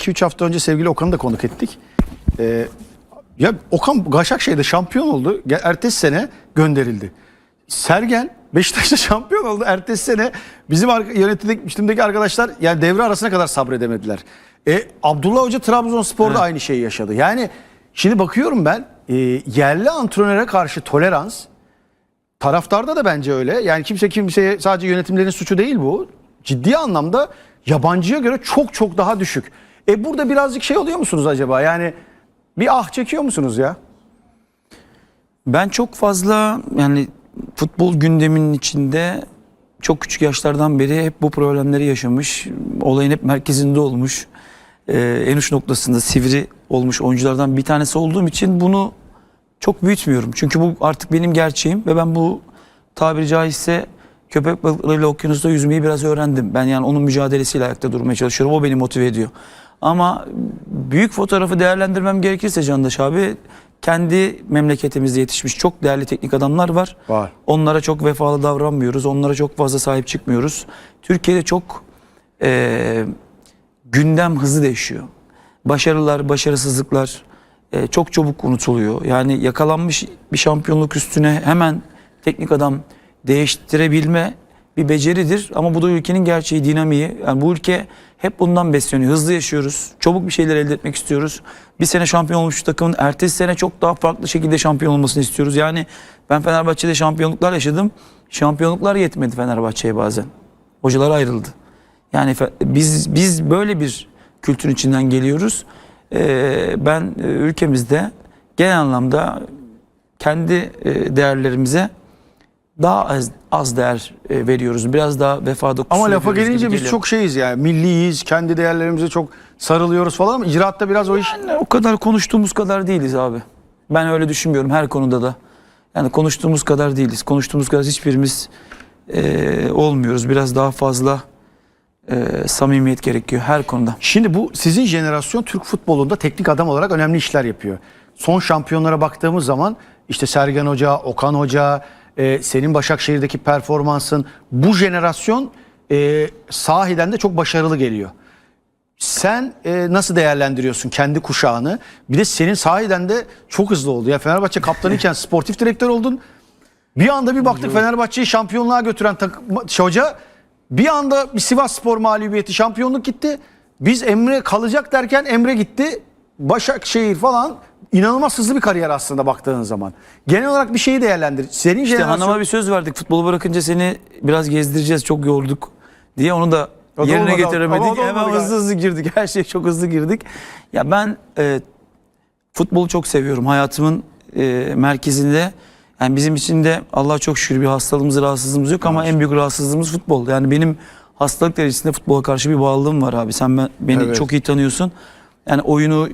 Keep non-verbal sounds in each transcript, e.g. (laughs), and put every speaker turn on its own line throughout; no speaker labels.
2-3 hafta önce sevgili Okan'ı da konuk ettik. Ee, ya Okan Başakşehir'de şampiyon oldu. Ertesi sene gönderildi. Sergen Beşiktaş'ta (laughs) şampiyon oldu. Ertesi sene bizim yönetimdeki arkadaşlar yani devre arasına kadar sabredemediler. E, Abdullah Hoca Trabzonspor'da aynı şeyi yaşadı. Yani şimdi bakıyorum ben e, yerli antrenöre karşı tolerans taraftarda da bence öyle. Yani kimse kimseye sadece yönetimlerin suçu değil bu. Ciddi anlamda yabancıya göre çok çok daha düşük. E burada birazcık şey oluyor musunuz acaba? Yani bir ah çekiyor musunuz ya?
Ben çok fazla yani futbol gündeminin içinde çok küçük yaşlardan beri hep bu problemleri yaşamış. Olayın hep merkezinde olmuş. Ee, en uç noktasında sivri olmuş oyunculardan bir tanesi olduğum için bunu çok büyütmüyorum. Çünkü bu artık benim gerçeğim ve ben bu tabiri caizse köpek balıklarıyla okyanusta yüzmeyi biraz öğrendim. Ben yani onun mücadelesiyle ayakta durmaya çalışıyorum. O beni motive ediyor. Ama büyük fotoğrafı değerlendirmem gerekirse Candaş abi kendi memleketimizde yetişmiş çok değerli teknik adamlar var.
Var.
Onlara çok vefalı davranmıyoruz. Onlara çok fazla sahip çıkmıyoruz. Türkiye'de çok eee, gündem hızlı değişiyor. Başarılar, başarısızlıklar eee, çok çabuk unutuluyor. Yani yakalanmış bir şampiyonluk üstüne hemen teknik adam değiştirebilme bir beceridir. Ama bu da ülkenin gerçeği, dinamiği. Yani bu ülke hep bundan besleniyor. Hızlı yaşıyoruz. Çabuk bir şeyler elde etmek istiyoruz. Bir sene şampiyon olmuş takımın ertesi sene çok daha farklı şekilde şampiyon olmasını istiyoruz. Yani ben Fenerbahçe'de şampiyonluklar yaşadım. Şampiyonluklar yetmedi Fenerbahçe'ye bazen. Hocalar ayrıldı. Yani biz biz böyle bir kültürün içinden geliyoruz. Ee, ben e, ülkemizde genel anlamda kendi e, değerlerimize daha az, az değer e, veriyoruz. Biraz daha vefada kusur
Ama lafa gelince biz
geliyor.
çok şeyiz yani. Milliyiz, kendi değerlerimize çok sarılıyoruz falan ama icraatta biraz o iş...
Yani o kadar konuştuğumuz kadar değiliz abi. Ben öyle düşünmüyorum her konuda da. Yani konuştuğumuz kadar değiliz. Konuştuğumuz kadar hiçbirimiz e, olmuyoruz. Biraz daha fazla e, samimiyet gerekiyor her konuda.
Şimdi bu sizin jenerasyon Türk futbolunda teknik adam olarak önemli işler yapıyor. Son şampiyonlara baktığımız zaman işte Sergen Hoca, Okan Hoca, e, senin Başakşehir'deki performansın bu jenerasyon e, sahiden de çok başarılı geliyor. Sen e, nasıl değerlendiriyorsun kendi kuşağını? Bir de senin sahiden de çok hızlı oldu. Ya Fenerbahçe kaptanıyken (laughs) sportif direktör oldun. Bir anda bir baktık Fenerbahçe'yi şampiyonluğa götüren takım, hoca bir anda bir Sivas Spor mağlubiyeti şampiyonluk gitti. Biz Emre kalacak derken Emre gitti. Başakşehir falan inanılmaz hızlı bir kariyer aslında baktığın zaman. Genel olarak bir şeyi değerlendir. Senin
İşte
jenerasyon-
hanıma bir söz verdik. Futbolu bırakınca seni biraz gezdireceğiz. Çok yorduk diye onu da
O
yerine
olmadı.
getiremedik. Hemen
olmadı
hızlı hızlı girdik. Her şey çok hızlı girdik. Ya ben e, futbolu çok seviyorum. Hayatımın e, merkezinde. Yani bizim için de Allah'a çok şükür bir hastalığımız, rahatsızlığımız yok ama en büyük rahatsızlığımız futbol. Yani benim hastalık derecesinde futbola karşı bir bağlılığım var abi. Sen ben, beni
Evet.
çok iyi tanıyorsun. Yani oyunu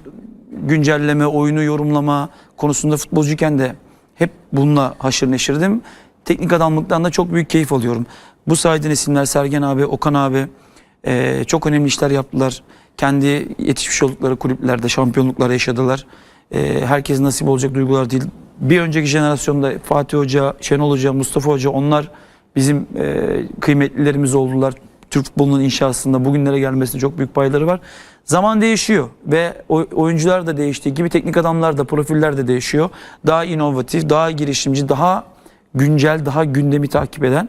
güncelleme, oyunu yorumlama konusunda futbolcuyken de hep bununla haşır neşirdim. Teknik adamlıktan da çok büyük keyif alıyorum. Bu saydığın isimler Sergen abi, Okan abi eee, çok önemli işler yaptılar. Kendi yetişmiş oldukları kulüplerde şampiyonluklar yaşadılar. Eee herkes nasip olacak duygular değil. Bir önceki jenerasyonda Fatih Hoca, Şenol Hoca, Mustafa Hoca onlar bizim eee, kıymetlilerimiz oldular. Türk futbolunun inşasında bugünlere gelmesinde çok büyük payları var. Zaman değişiyor ve oy- oyuncular da değiştiği gibi teknik adamlar da profiller de değişiyor. Daha inovatif, daha girişimci, daha güncel, daha gündemi takip eden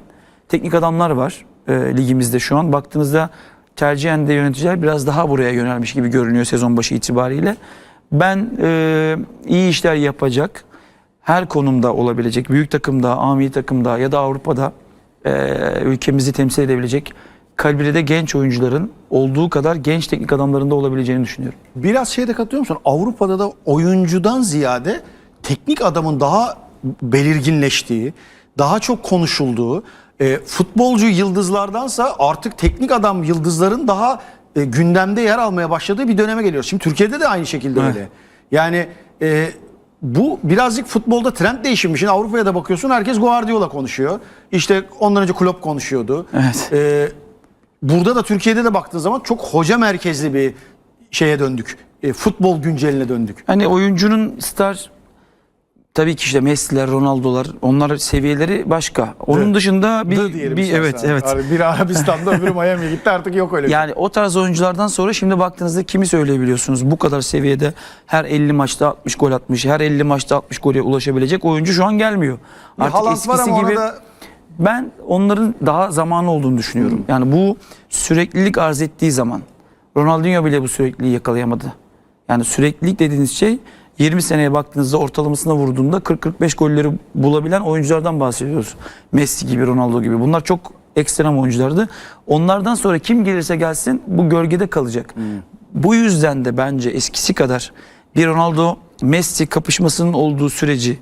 teknik adamlar var e, ligimizde şu an. Baktığınızda tercihen de yöneticiler biraz daha buraya yönelmiş gibi görünüyor sezon başı itibariyle. Ben e, iyi işler yapacak, her konumda olabilecek, büyük takımda, ami takımda ya da Avrupa'da e, ülkemizi temsil edebilecek kalibrede genç oyuncuların olduğu kadar genç teknik adamların da olabileceğini düşünüyorum.
Biraz şeyde katılıyor musun? Avrupa'da da oyuncudan ziyade teknik adamın daha belirginleştiği, daha çok konuşulduğu, e, futbolcu yıldızlardansa artık teknik adam yıldızların daha e, gündemde yer almaya başladığı bir döneme geliyor. Şimdi Türkiye'de de aynı şekilde
Evet.
öyle. Yani e, bu birazcık futbolda trend değişimi. Şimdi Avrupa'ya da bakıyorsun herkes Guardiola konuşuyor. İşte ondan önce Klopp konuşuyordu.
Evet.
E, burada da Türkiye'de de baktığın zaman çok hoca merkezli bir şeye döndük. E, futbol günceline döndük.
Hani oyuncunun star tabii ki işte Messi'ler, Ronaldo'lar onlar seviyeleri başka. Onun
Dı.
dışında bir, bir
istersen.
evet evet.
Abi Biri Arabistan'da öbürü Miami'ye gitti artık yok öyle. bir şey.
Yani o tarz oyunculardan sonra şimdi baktığınızda kimi söyleyebiliyorsunuz? Bu kadar seviyede her 50 maçta 60 gol atmış, her 50 maçta 60 gole ulaşabilecek oyuncu şu an gelmiyor.
Bir Haaland var ama ona da
ben onların daha zamanı olduğunu düşünüyorum. Yani bu süreklilik arz ettiği zaman Ronaldinho bile bu sürekliliği yakalayamadı. Yani süreklilik dediğiniz şey 20 seneye baktığınızda ortalamasına vurduğunda 40-45 golleri bulabilen oyunculardan bahsediyoruz. Messi gibi, Ronaldo gibi. Bunlar çok ekstrem oyunculardı. Onlardan sonra kim gelirse gelsin bu gölgede kalacak. Bu yüzden de bence eskisi kadar bir Ronaldo Messi kapışmasının olduğu süreci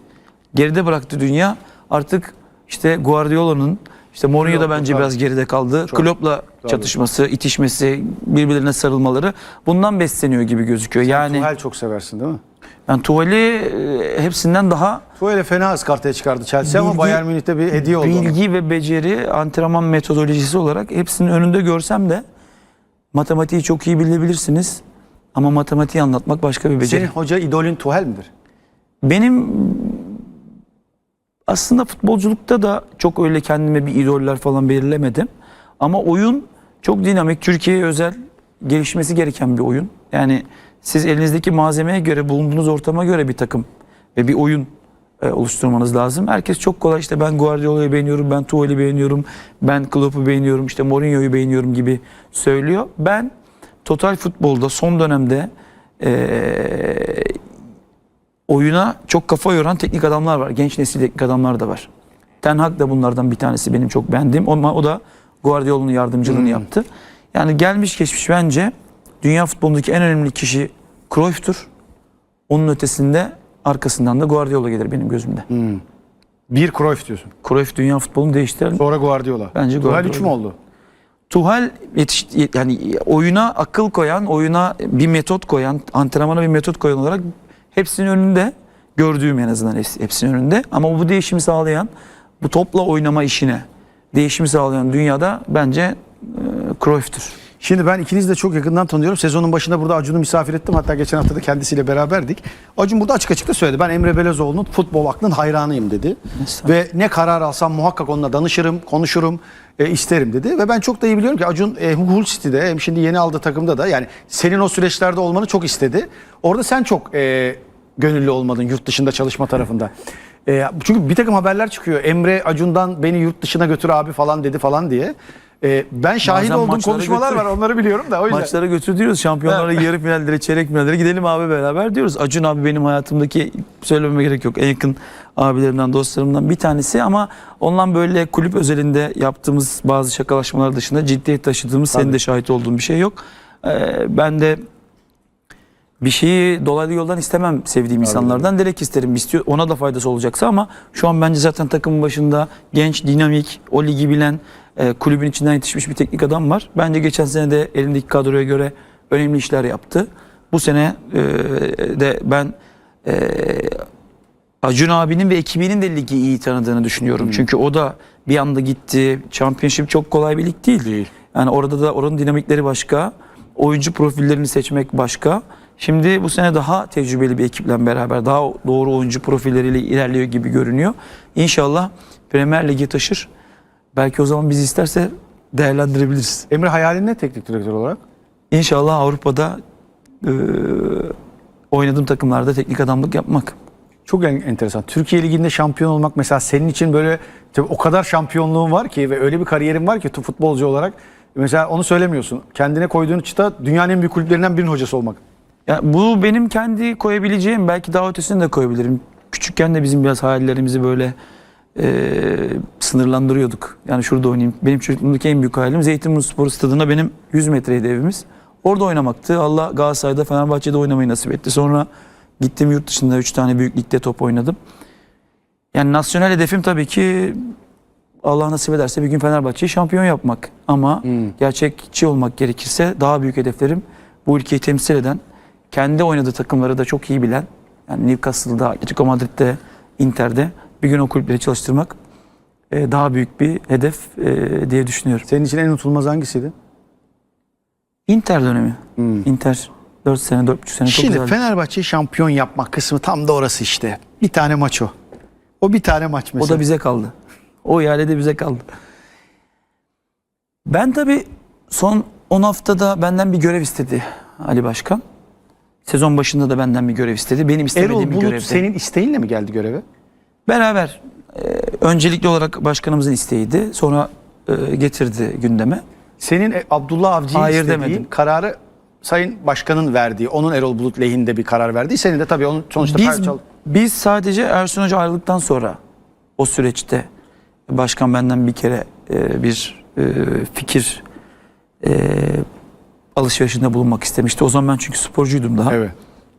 geride bıraktı dünya. Artık işte Guardiola'nın işte Mourinho da bence biraz geride kaldı.
Çok.
Klopp'la çatışması, itişmesi, birbirlerine sarılmaları bundan besleniyor gibi gözüküyor. Yani
Tuhel çok seversin değil mi?
yani Tuval'i e, hepsinden daha
Tuhel'e fena ıskartaya çıkardı Chelsea ama
Bilgi-
Bayern Münih'te bir hediye oldu ona.
bilgi ve beceri antrenman metodolojisi olarak hepsinin önünde görsem de matematiği çok iyi bilebilirsiniz. Ama matematiği anlatmak başka bir beceri.
Senin hoca idolün Tuhel midir?
Benim aslında futbolculukta da çok öyle kendime bir idoller falan belirlemedim. Ama oyun çok dinamik, Türkiye'ye özel gelişmesi gereken bir oyun. Yani siz elinizdeki malzemeye göre, bulunduğunuz ortama göre bir takım ve bir oyun e, oluşturmanız lazım. Herkes çok kolay işte ben Guardiola'yı beğeniyorum, ben Tuchel'i beğeniyorum, ben Klopp'u beğeniyorum, işte Mourinho'yu beğeniyorum gibi söylüyor. Ben total futbolda son dönemde e, oyuna çok kafa yoran teknik adamlar var. Genç nesil teknik adamlar da var. Ten Hag da bunlardan bir tanesi benim çok beğendiğim. Ama o da Guardiola'nın yardımcılığını yaptı. Yani gelmiş geçmiş bence dünya futbolundaki en önemli kişi Cruyff'tur. Onun ötesinde arkasından da Guardiola gelir benim gözümde.
Bir Cruyff diyorsun.
Cruyff dünya futbolunu değiştiren
Sonra Guardiola.
Bence Guardiola.
3 mü oldu?
Tuhal yetiş, yani oyuna akıl koyan, oyuna bir metot koyan, antrenmana bir metot koyan olarak hepsinin önünde gördüğüm en azından hepsi- hepsinin önünde. Ama bu değişimi sağlayan, bu topla oynama işine değişimi sağlayan dünyada bence e, Cruyff'tür.
Şimdi ben ikinizi de çok yakından tanıyorum. Sezonun başında burada Acun'u misafir ettim. Hatta geçen hafta da kendisiyle beraberdik. Acun burada açık açık da söyledi. Ben Emre Belözoğlu'nun futbol aklının hayranıyım dedi.
Estağfurullah.
Ve ne karar alsam muhakkak onunla danışırım, konuşurum, e, isterim dedi. Ve ben çok da iyi biliyorum ki Acun e, Hull City'de hem şimdi yeni aldığı takımda da yani senin o süreçlerde olmanı çok istedi. Orada sen çok e, gönüllü olmadın yurt dışında çalışma tarafında. E, çünkü bir takım haberler çıkıyor. Emre Acun'dan beni yurt dışına götür abi falan dedi falan diye. E, ben şahit
Bazen
olduğum
maçlara
konuşmalar
götür-
var onları biliyorum da o yüzden.
Maçlara götür diyoruz. Şampiyonlara, yarı finallere, çeyrek finallere gidelim abi beraber diyoruz. Acun abi benim hayatımdaki söylememe gerek yok. En yakın abilerimden, dostlarımdan bir tanesi ama ondan böyle kulüp özelinde yaptığımız bazı şakalaşmalar dışında ciddiyet taşıdığımız senin de şahit olduğun bir şey yok. Ee, ben de bir şeyi dolaylı yoldan istemem sevdiğim insanlardan. Direkt isterim. İstiyor, ona da faydası olacaksa ama şu an bence zaten takımın başında genç, dinamik, o ligi bilen, e, kulübün içinden yetişmiş bir teknik adam var. Bence geçen sene de elindeki kadroya göre önemli işler yaptı. Bu sene e, de ben e, Acun abinin ve ekibinin de ligi iyi tanıdığını düşünüyorum. Çünkü o da bir anda gitti. Championship çok kolay bir lig değil.
Değil.
Yani orada da oranın dinamikleri başka. Oyuncu profillerini seçmek başka. Şimdi bu sene daha tecrübeli bir ekiple beraber daha doğru oyuncu profilleriyle ilerliyor gibi görünüyor. İnşallah Premier Lig'e taşır. Belki o zaman bizi isterse değerlendirebiliriz.
Emre hayalin ne teknik direktör olarak?
İnşallah Avrupa'da e, oynadığım takımlarda teknik adamlık yapmak.
Çok en- enteresan. Türkiye Ligi'nde şampiyon olmak mesela senin için böyle tabii o kadar şampiyonluğun var ki ve öyle bir kariyerin var ki futbolcu olarak. Mesela onu söylemiyorsun. Kendine koyduğun çıta dünyanın en büyük kulüplerinden birinin hocası olmak.
Ya bu benim kendi koyabileceğim belki daha ötesini de koyabilirim. Küçükken de bizim biraz hayallerimizi böyle e, sınırlandırıyorduk. Yani şurada oynayayım. Benim çocukluğumdaki en büyük hayalim Zeytinburnu Stadı'na benim 100 metreydi evimiz. Orada oynamaktı. Allah Galatasaray'da Fenerbahçe'de oynamayı nasip etti. Sonra gittim yurt dışında 3 tane büyük ligde top oynadım. Yani nasyonel hedefim tabii ki Allah nasip ederse bir gün Fenerbahçe'yi şampiyon yapmak. Ama gerçekçi olmak gerekirse daha büyük hedeflerim bu ülkeyi temsil eden, kendi oynadığı takımları da çok iyi bilen, yani Newcastle'da, Atletico Madrid'de, Inter'de bir gün o kulüpleri çalıştırmak e, daha büyük bir hedef e, diye düşünüyorum.
Senin için en unutulmaz hangisiydi?
Inter dönemi. Inter 4 sene, 4,5 sene çok
Şimdi
güzeldi.
Fenerbahçe'yi şampiyon yapmak kısmı tam da orası işte. Bir tane maç o. O bir tane maç
O
mesela.
da bize kaldı. O ihale de bize kaldı. Ben tabii son 10 haftada benden bir görev istedi Ali Başkan. Sezon başında da benden bir görev istedi. Benim istemediğim
Erol
bir
Bulut
görevdi.
senin isteğinle mi geldi göreve?
Beraber e, öncelikli olarak başkanımızın isteğiydi. Sonra e, getirdi gündeme.
Senin e, Abdullah Avcı'yı
Hayır
istediğin
demedim.
kararı Sayın Başkan'ın verdiği, onun Erol Bulut lehinde bir karar verdiği. Senin de tabii onun sonuçta
Biz,
parçal-
biz sadece Ersun Hoca ayrıldıktan sonra o süreçte başkan benden bir kere e, bir e, fikir e, alışverişinde bulunmak istemişti. O zaman ben çünkü sporcuydum daha.
Evet.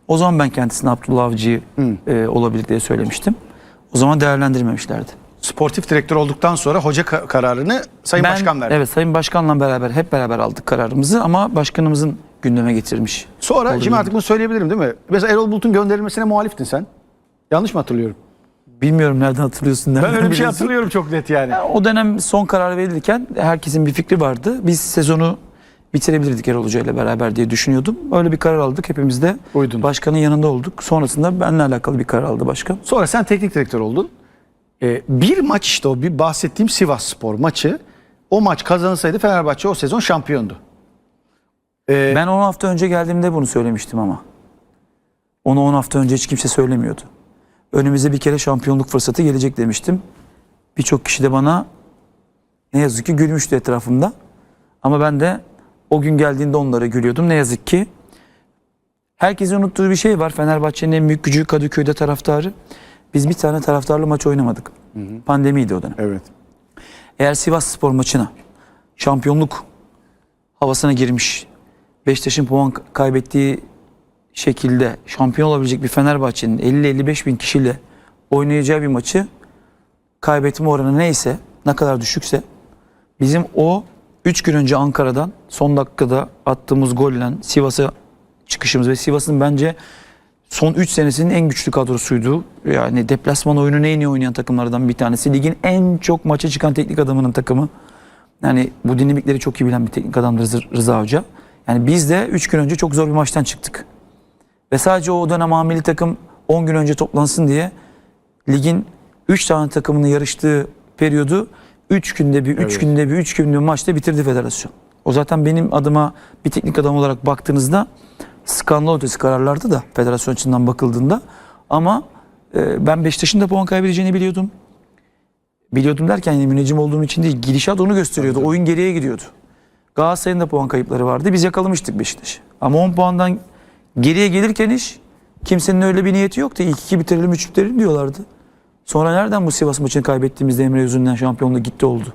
O zaman ben kendisine Abdullah Avcı e, olabilir diye söylemiştim. O zaman değerlendirmemişlerdi.
Sportif direktör olduktan sonra hoca ka- kararını Sayın
ben,
Başkan verdi.
Evet Sayın Başkan'la beraber hep beraber aldık kararımızı ama başkanımızın gündeme getirmiş.
Sonra
Olur
şimdi artık bunu söyleyebilirim değil mi? Mesela Erol Bulut'un gönderilmesine muhaliftin sen. Yanlış mı hatırlıyorum?
Bilmiyorum nereden hatırlıyorsun.
Ben
nereden
öyle bir şey
biliyorsun.
hatırlıyorum çok net yani.
Yani o dönem son karar verilirken herkesin bir fikri vardı. Biz sezonu bitirebilirdik Erol Hoca ile beraber diye düşünüyordum. Öyle bir karar aldık. Hepimiz de
Uydun.
başkanın yanında olduk. Sonrasında benimle alakalı bir karar aldı başkan.
Sonra sen teknik direktör oldun. Ee, bir maç işte o bir bahsettiğim Sivas Spor maçı. O maç kazanılsaydı Fenerbahçe o sezon şampiyondu. Ee,
Ben 10 hafta önce geldiğimde bunu söylemiştim ama. Onu 10 hafta önce hiç kimse söylemiyordu. Önümüze bir kere şampiyonluk fırsatı gelecek demiştim. Birçok kişi de bana ne yazık ki gülmüştü etrafımda. Ama ben de o gün geldiğinde onlara gülüyordum. Ne yazık ki herkesin unuttuğu bir şey var. Fenerbahçe'nin en büyük gücü Kadıköy'de taraftarı. Biz bir tane taraftarlı maç oynamadık. Pandemiydi o dönem.
evet.
Eğer Sivas Spor maçına şampiyonluk havasına girmiş Beşiktaş'ın puan kaybettiği şekilde şampiyon olabilecek bir Fenerbahçe'nin 50-55 bin kişiyle oynayacağı bir maçı kaybetme oranı neyse ne kadar düşükse bizim o 3 gün önce Ankara'dan son dakikada attığımız golle Sivas'a çıkışımız ve Sivas'ın bence son 3 senesinin en güçlü kadrosuydu. Yani deplasman oyunu en iyi oynayan takımlardan bir tanesi. Ligin en çok maça çıkan teknik adamının takımı. Yani bu dinamikleri çok iyi bilen bir teknik adamdır Rıza- Hoca. Yani biz de 3 gün önce çok zor bir maçtan çıktık. Ve sadece o dönem hamili takım 10 gün önce toplansın diye ligin 3 tane takımının yarıştığı periyodu 3 günde bir, 3
Evet.
günde bir, 3 günde bir maçta bitirdi federasyon. O zaten benim adıma bir teknik adam olarak baktığınızda skandal ötesi kararlardı da federasyon açısından bakıldığında. Ama e, ben Beşiktaş'ın da puan kaybedeceğini biliyordum. Biliyordum derken yani müneccim olduğum için değil. Gidişat onu gösteriyordu. Oyun geriye gidiyordu. Galatasaray'ın da puan kayıpları vardı. Biz yakalamıştık Beşiktaş'ı. Ama 10 puandan geriye gelirken iş kimsenin öyle bir niyeti yoktu. İlk iki bitirelim, üç bitirelim diyorlardı. Sonra nereden bu Sivas maçını kaybettiğimizde Emre yüzünden şampiyonluğu gitti oldu.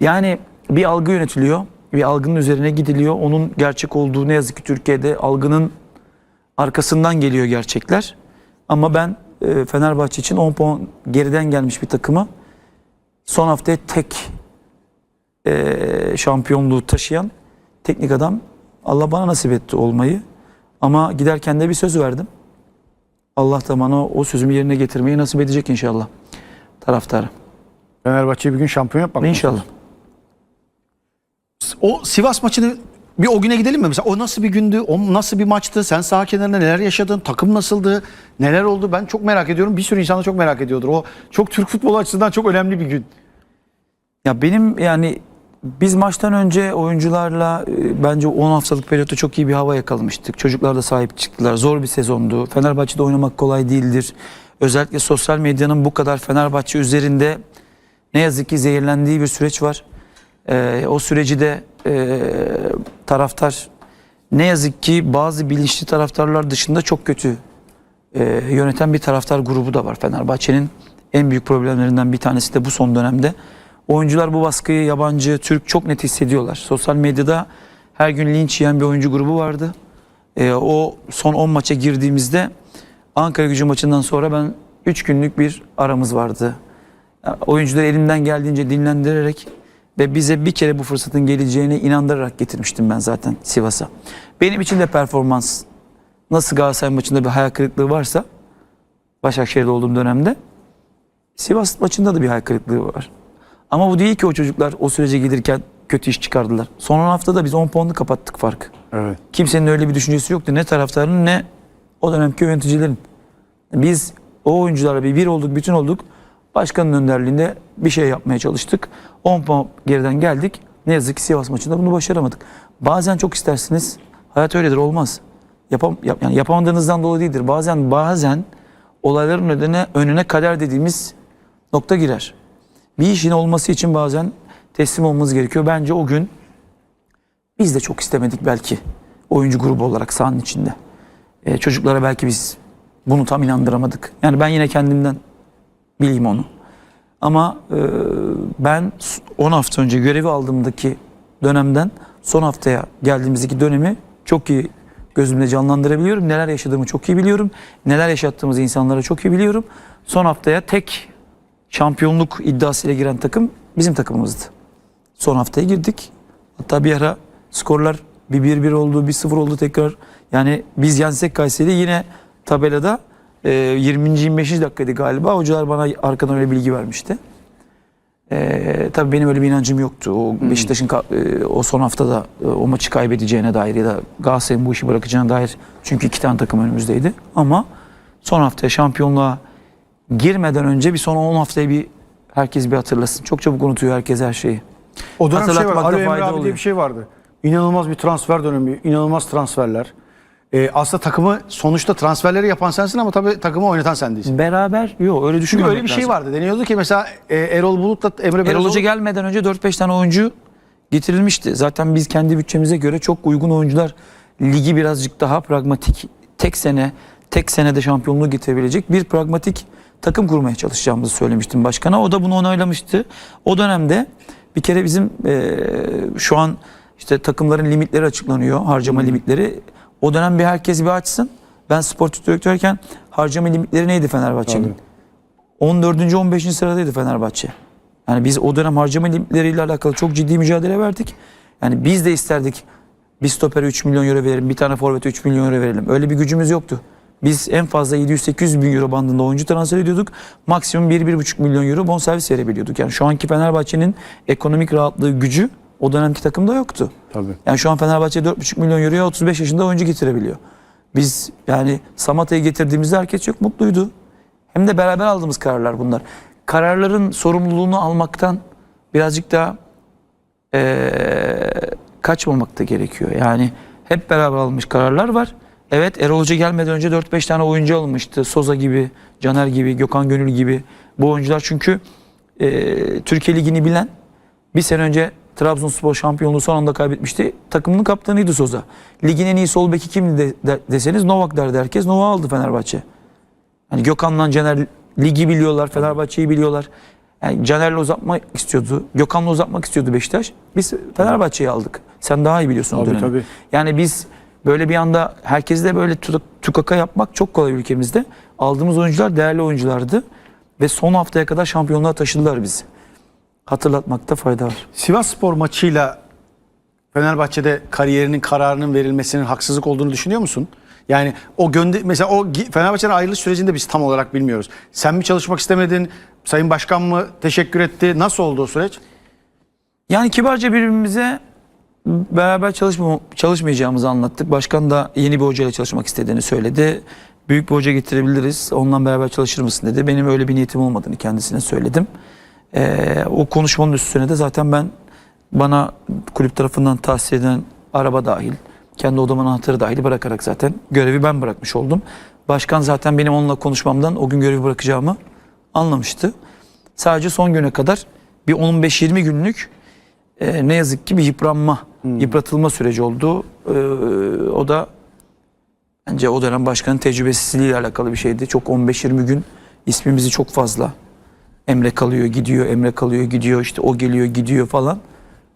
Yani bir algı yönetiliyor. Bir algının üzerine gidiliyor. Onun gerçek olduğu ne yazık ki Türkiye'de algının arkasından geliyor gerçekler. Ama ben e, Fenerbahçe için 10 puan geriden gelmiş bir takımı son haftaya tek e, şampiyonluğu taşıyan teknik adam Allah bana nasip etti olmayı. Ama giderken de bir söz verdim. Allah da bana o sözümü yerine getirmeyi nasip edecek inşallah taraftarı.
Fenerbahçe'yi bir gün şampiyon yapmak.
İnşallah.
O Sivas maçını bir o güne gidelim mi? Mesela o nasıl bir gündü? O nasıl bir maçtı? Sen saha kenarında neler yaşadın? Takım nasıldı? Neler oldu? Ben çok merak ediyorum. Bir sürü insan da çok merak ediyordur. O çok Türk futbolu açısından çok önemli bir gün.
Ya benim yani biz maçtan önce oyuncularla e, bence 10 haftalık periyotta çok iyi bir hava yakalamıştık. Çocuklar da sahip çıktılar. Zor bir sezondu. Fenerbahçe'de oynamak kolay değildir. Özellikle sosyal medyanın bu kadar Fenerbahçe üzerinde ne yazık ki zehirlendiği bir süreç var. Ee, o süreci de e, taraftar ne yazık ki bazı bilinçli taraftarlar dışında çok kötü e, yöneten bir taraftar grubu da var Fenerbahçe'nin. En büyük problemlerinden bir tanesi de bu son dönemde. Oyuncular bu baskıyı yabancı, Türk çok net hissediyorlar. Sosyal medyada her gün linç yiyen bir oyuncu grubu vardı. E, o son 10 maça girdiğimizde Ankara gücü maçından sonra ben 3 günlük bir aramız vardı. Oyuncuları elimden geldiğince dinlendirerek ve bize bir kere bu fırsatın geleceğine inandırarak getirmiştim ben zaten Sivas'a. Benim için de performans nasıl Galatasaray maçında bir hayal kırıklığı varsa Başakşehir'de olduğum dönemde Sivas maçında da bir hayal kırıklığı var. Ama bu değil ki o çocuklar o sürece gelirken kötü iş çıkardılar. Son haftada biz 10 puanlı kapattık farkı.
Evet.
Kimsenin öyle bir düşüncesi yoktu. Ne taraftarın ne o dönemki yöneticilerin. Biz o oyuncularla bir bir olduk, bütün olduk. Başkanın önderliğinde bir şey yapmaya çalıştık. 10 puan geriden geldik. Ne yazık ki Sivas maçında bunu başaramadık. Bazen çok istersiniz. Hayat öyledir olmaz. Yapam, yap- yani yapamadığınızdan dolayı değildir. Bazen bazen olayların önüne, önüne kader dediğimiz nokta girer. Bir işin olması için bazen teslim olmanız gerekiyor. Bence o gün biz de çok istemedik belki oyuncu grubu olarak sahanın içinde. Ee, çocuklara belki biz bunu tam inandıramadık. Yani ben yine kendimden bileyim onu. Ama e, ben 10 hafta önce görevi aldığımdaki dönemden son haftaya geldiğimizdeki dönemi çok iyi gözümde canlandırabiliyorum. Neler yaşadığımı çok iyi biliyorum. Neler yaşattığımızı insanlara çok iyi biliyorum. Son haftaya tek şampiyonluk iddiasıyla giren takım bizim takımımızdı. Son haftaya girdik. Hatta bir ara skorlar bir 1-1 oldu, bir 0 oldu tekrar. Yani biz yensek Kayseri yine tabelada e, 20. 25. dakikaydı galiba. Hocalar bana arkadan öyle bilgi vermişti. E, tabii benim öyle bir inancım yoktu. O Beşiktaş'ın ka- e, o son haftada e, o maçı kaybedeceğine dair ya da Galatasaray'ın bu işi bırakacağına dair. Çünkü iki tane takım önümüzdeydi. Ama son haftaya şampiyonluğa girmeden önce bir son 10 haftayı bir herkes bir hatırlasın. Çok çabuk unutuyor herkes her şeyi.
O dönem şey var. Ali Emre abi diye bir şey vardı. İnanılmaz bir transfer dönemi, inanılmaz transferler. Ee, aslında takımı sonuçta transferleri yapan sensin ama tabii takımı oynatan sen değilsin.
Beraber yok öyle
Çünkü
düşünmemek
öyle bir şey
lazım.
vardı. Deniyordu ki mesela e, Erol Bulut'la Emre
Erol Hoca gelmeden önce 4-5 tane oyuncu getirilmişti. Zaten biz kendi bütçemize göre çok uygun oyuncular ligi birazcık daha pragmatik tek sene tek senede şampiyonluğu getirebilecek bir pragmatik takım kurmaya çalışacağımızı söylemiştim başkana. O da bunu onaylamıştı. O dönemde bir kere bizim eee, şu an işte takımların limitleri açıklanıyor. Harcama limitleri. O dönem bir herkes bir açsın. Ben sportif direktörken harcama limitleri neydi Fenerbahçe'nin?
Tabii.
14. 15. sıradaydı Fenerbahçe. Yani biz o dönem harcama limitleriyle alakalı çok ciddi mücadele verdik. Yani biz de isterdik bir stopere 3 milyon euro verelim, bir tane forvete 3 milyon euro verelim. Öyle bir gücümüz yoktu. Biz en fazla 700-800 bin euro bandında oyuncu transfer ediyorduk. Maksimum 1-1,5 milyon euro bonservis verebiliyorduk. Yani şu anki Fenerbahçe'nin ekonomik rahatlığı gücü o dönemki takımda yoktu.
Tabii.
Yani şu an Fenerbahçe 4,5 milyon euroya 35 yaşında oyuncu getirebiliyor. Biz yani Samatta'yı getirdiğimizde herkes çok mutluydu. Hem de beraber aldığımız kararlar bunlar. Kararların sorumluluğunu almaktan birazcık daha eee kaçmamak da gerekiyor. Yani hep beraber alınmış kararlar var. Evet Erol Hoca gelmeden önce 4-5 tane oyuncu alınmıştı. Soza gibi, Caner gibi, Gökhan Gönül gibi. Bu oyuncular çünkü eee, Türkiye Ligi'ni bilen bir sene önce Trabzonspor şampiyonluğu son anda kaybetmişti. Takımının kaptanıydı Soza. Ligin en iyi sol beki kimdi de- de- deseniz Novak derdi herkes. Novak aldı Fenerbahçe. Hani Gökhan'la Caner ligi biliyorlar, Fenerbahçe'yi biliyorlar. Yani Caner'le uzatmak istiyordu. Gökhan'la uzatmak istiyordu Beşiktaş. Biz Fenerbahçe'yi aldık. Sen daha iyi biliyorsun o
Tabii,
dönemi.
tabii.
Yani biz böyle bir anda herkesle böyle tu- tukaka yapmak çok kolay ülkemizde. Aldığımız oyuncular değerli oyunculardı. Ve son haftaya kadar şampiyonluğa taşıdılar bizi. Hatırlatmakta fayda var.
Sivas Spor maçıyla Fenerbahçe'de kariyerinin kararının verilmesinin haksızlık olduğunu düşünüyor musun? Yani o gönde mesela o Fenerbahçe'nin ayrılış sürecinde biz tam olarak bilmiyoruz. Sen mi çalışmak istemedin? Sayın Başkan mı teşekkür etti? Nasıl oldu o süreç?
Yani kibarca birbirimize beraber çalışma, çalışmayacağımızı anlattık. Başkan da yeni bir hocayla çalışmak istediğini söyledi. Büyük bir hoca getirebiliriz. Onunla beraber çalışır mısın dedi. Benim öyle bir niyetim olmadığını kendisine söyledim. Ee, o konuşmanın üstüne de zaten ben bana kulüp tarafından tahsis edilen araba dahil, kendi odamın anahtarı dahil bırakarak zaten görevi ben bırakmış oldum. Başkan zaten benim onunla konuşmamdan o gün görevi bırakacağımı anlamıştı. Sadece son güne kadar bir 15-20 günlük e, ne yazık ki bir yıpranma, yıpratılma süreci oldu. E, o da bence o dönem başkanın tecrübesizliğiyle alakalı bir şeydi. Çok 15-20 gün ismimizi çok fazla Emre kalıyor, gidiyor, Emre kalıyor, gidiyor, işte o geliyor, gidiyor falan.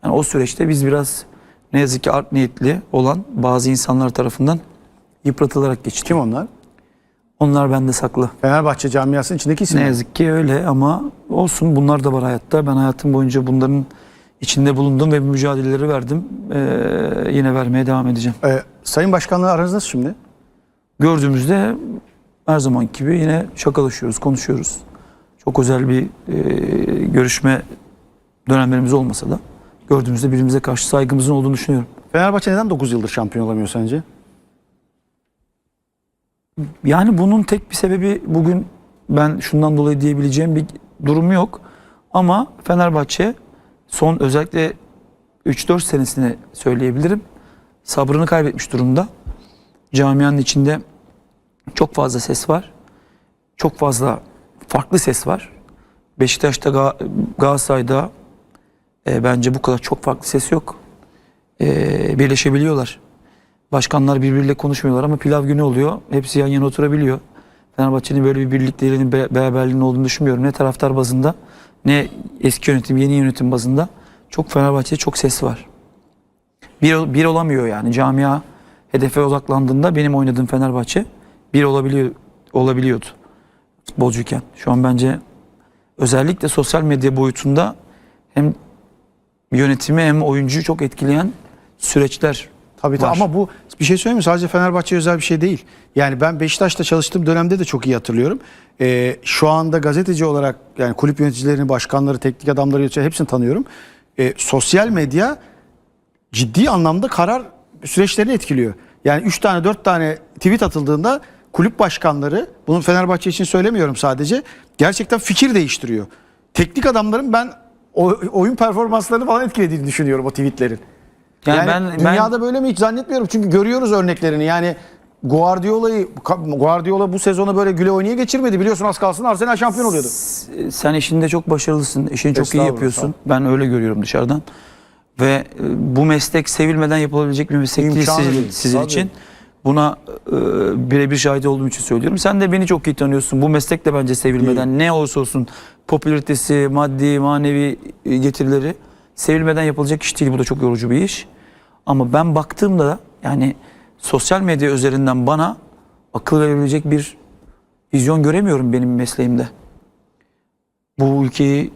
Yani o süreçte biz biraz ne yazık ki art niyetli olan bazı insanlar tarafından yıpratılarak geçti.
Kim onlar?
Onlar bende saklı.
Fenerbahçe camiasının içindeki
Ne
isimler.
yazık ki öyle ama olsun bunlar da var hayatta. Ben hayatım boyunca bunların içinde bulundum ve mücadeleleri verdim. Ee, yine vermeye devam edeceğim.
Ee, Sayın Başkan'la aranız nasıl şimdi?
Gördüğümüzde her zaman gibi yine şakalaşıyoruz, konuşuyoruz. Çok özel bir e, görüşme dönemlerimiz olmasa da gördüğümüzde birbirimize karşı saygımızın olduğunu düşünüyorum.
Fenerbahçe neden 9 yıldır şampiyon olamıyor sence?
Yani bunun tek bir sebebi bugün ben şundan dolayı diyebileceğim bir durumu yok. Ama Fenerbahçe son özellikle 3-4 senesini söyleyebilirim. Sabrını kaybetmiş durumda. Camianın içinde çok fazla ses var. Çok fazla farklı ses var. Beşiktaş'ta, Ga- Galatasaray'da e, bence bu kadar çok farklı ses yok. E, birleşebiliyorlar. Başkanlar birbiriyle konuşmuyorlar ama pilav günü oluyor. Hepsi yan yana oturabiliyor. Fenerbahçe'nin böyle bir birliklerinin, be- beraberliğinin olduğunu düşünmüyorum. Ne taraftar bazında ne eski yönetim, yeni yönetim bazında. Çok Fenerbahçe'de çok ses var. Bir, bir olamıyor yani. Camia hedefe odaklandığında benim oynadığım Fenerbahçe bir olabiliyor olabiliyordu futbolcuyken. Şu an bence özellikle sosyal medya boyutunda hem yönetimi hem oyuncuyu çok etkileyen süreçler
Tabii
var.
ama bu bir şey söyleyeyim mi? Sadece Fenerbahçe özel bir şey değil. Yani ben Beşiktaş'ta çalıştığım dönemde de çok iyi hatırlıyorum. Ee, şu anda gazeteci olarak yani kulüp yöneticilerini, başkanları, teknik adamları yöneticileri hepsini tanıyorum. Ee, sosyal medya ciddi anlamda karar süreçlerini etkiliyor. Yani 3 tane 4 tane tweet atıldığında kulüp başkanları bunu Fenerbahçe için söylemiyorum sadece gerçekten fikir değiştiriyor. Teknik adamların ben oyun performanslarını falan etkilediğini düşünüyorum o tweetlerin.
Yani,
Yani,
ben, ben
dünyada böyle mi hiç zannetmiyorum. Çünkü görüyoruz örneklerini. Yani Guardiola'yı Guardiola bu sezonu böyle güle oynaya geçirmedi. Biliyorsun az kalsın Arsenal şampiyon oluyordu.
sen işinde çok başarılısın. işini çok iyi yapıyorsun. Ben öyle görüyorum dışarıdan. Ve e, bu meslek sevilmeden yapılabilecek bir meslek değil sizin, sizin
tabii.
için. Buna e, birebir şahit olduğum için söylüyorum. Sen de beni çok iyi tanıyorsun. Bu meslek de bence sevilmeden ne olursa olsun popülaritesi, maddi, manevi e, getirileri sevilmeden yapılacak iş değil. Bu da çok yorucu bir iş. Ama ben baktığımda yani sosyal medya üzerinden bana akıl verebilecek bir vizyon göremiyorum benim mesleğimde. Bu ülkeyi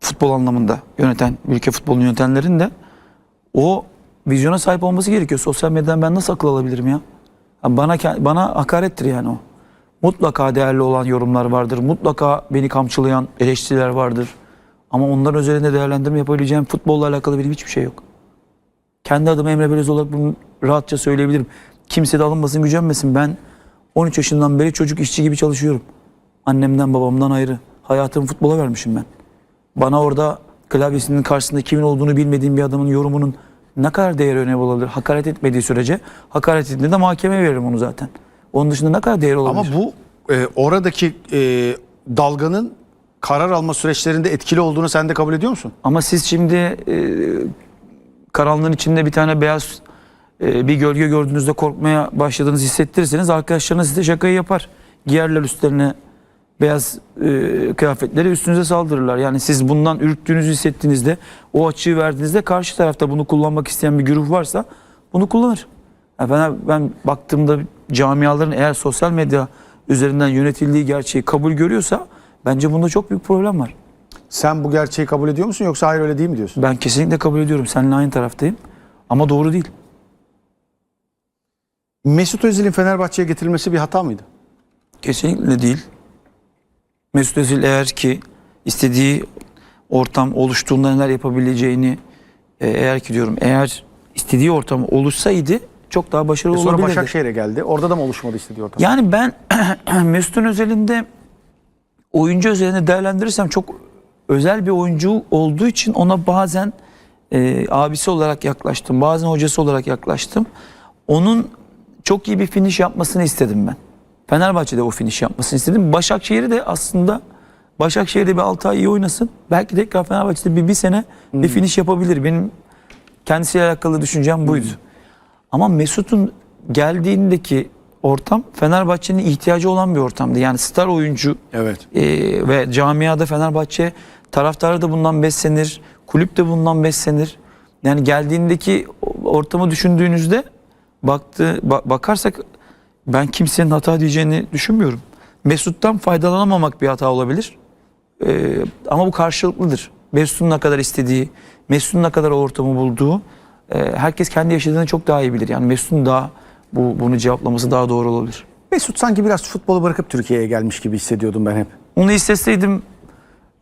futbol anlamında yöneten, ülke futbolunu yönetenlerin de o vizyona sahip olması gerekiyor. Sosyal medyadan ben nasıl akıl alabilirim? Ya Bana bana hakarettir yani o. Mutlaka değerli olan yorumlar vardır. Mutlaka beni kamçılayan eleştiriler vardır. Ama onların üzerinde değerlendirme yapabileceğim futbolla alakalı benim hiçbir şey yok. Kendi adıma Emre Belöz olarak bunu rahatça söyleyebilirim. Kimse de alınmasın, gücenmesin. Ben 13 yaşından beri çocuk işçi gibi çalışıyorum. Annemden babamdan ayrı. Hayatımı futbola vermişim ben. Bana orada klavyesinin karşısında kimin olduğunu bilmediğim bir adamın yorumunun ne kadar değeri önemli olabilir? Hakaret etmediği sürece hakaret ettiğinde de mahkemeye veririm onu zaten. Onun dışında ne kadar değeri olabilir?
Ama bu e, oradaki e, dalganın karar alma süreçlerinde etkili olduğunu sen de kabul ediyor musun?
Ama siz şimdi e, karanlığın içinde bir tane beyaz e, bir gölge gördüğünüzde korkmaya başladığınızı hissettirirseniz arkadaşlarınız size şakayı yapar. Giyerler üstlerine beyaz e, kıyafetleri üstünüze saldırırlar. Yani siz bundan ürktüğünüzü hissettiğinizde o açığı verdiğinizde karşı tarafta bunu kullanmak isteyen bir güruh varsa bunu kullanır. Yani ben, ben baktığımda camiaların eğer sosyal medya üzerinden yönetildiği gerçeği kabul görüyorsa bence bunda çok büyük problem var.
Sen bu gerçeği kabul ediyor musun yoksa hayır öyle değil mi diyorsun?
Ben kesinlikle kabul ediyorum. Seninle aynı taraftayım. Ama doğru değil.
Mesut Özil'in Fenerbahçe'ye getirilmesi bir hata mıydı?
Kesinlikle değil. Mesut Özil eğer ki istediği ortam oluştuğunda neler yapabileceğini e, eğer ki diyorum eğer istediği ortam oluşsaydı çok daha başarılı
E sonra
olabilirdi.
Başakşehir'e geldi. Orada da mı oluşmadı istediği ortam?
Yani ben (clears throat) Mesut'un özelinde oyuncu özelinde değerlendirirsem çok özel bir oyuncu olduğu için ona bazen e, abisi olarak yaklaştım. Bazen hocası olarak yaklaştım. Onun çok iyi bir finish yapmasını istedim ben. Fenerbahçe'de o finish yapmasını istedim. Başakşehir'i de aslında Başakşehir'de bir 6 ay iyi oynasın. Belki tekrar Fenerbahçe'de bir, bir sene bir finish yapabilir. Benim kendisiyle alakalı düşüncem buydu. Ama Mesut'un geldiğindeki ortam Fenerbahçe'nin ihtiyacı olan bir ortamdı. Yani star oyuncu
Evet.
e, ve camiada Fenerbahçe taraftarı da bundan beslenir. Kulüp de bundan beslenir. Yani geldiğindeki ortamı düşündüğünüzde baktı ba- bakarsak ben kimsenin hata diyeceğini düşünmüyorum. Mesut'tan faydalanamamak bir hata olabilir. Ee, ama bu karşılıklıdır. Mesut'un ne kadar istediği, Mesut'un ne kadar o ortamı bulduğu e, herkes kendi yaşadığını çok daha iyi bilir. Yani Mesut'un daha bu bunu cevaplaması daha doğru olabilir.
Mesut sanki biraz futbolu bırakıp Türkiye'ye gelmiş gibi hissediyordum ben hep.
Onu isteseydim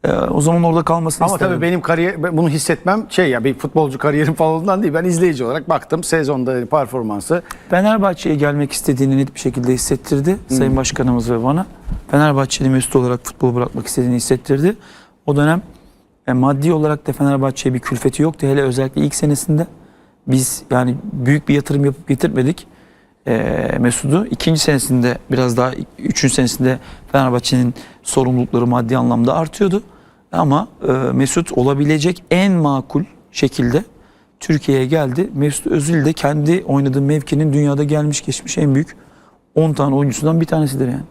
e, o zaman orada kalmasını
Ama
isterdim.
tabii benim kariyer ben bunu hissetmem şey ya bir futbolcu kariyerim falan olduğundan değil. Ben izleyici olarak baktım sezonda performansı.
Fenerbahçe'ye gelmek istediğini net bir şekilde hissettirdi Sayın Başkanımız ve bana. Fenerbahçeli Mesut olarak futbolu bırakmak istediğini hissettirdi. O dönem e, maddi olarak da Fenerbahçe'ye bir külfeti yoktu. Hele özellikle ilk senesinde biz yani büyük bir yatırım yapıp getirmedik e, Mesut'u. İkinci senesinde biraz daha, üçüncü senesinde Fenerbahçe'nin sorumlulukları maddi anlamda artıyordu. Ama e, Mesut olabilecek en makul şekilde Türkiye'ye geldi. Mesut Özil de kendi oynadığı mevkinin dünyada gelmiş geçmiş en büyük 10 tane oyuncusundan bir tanesidir yani.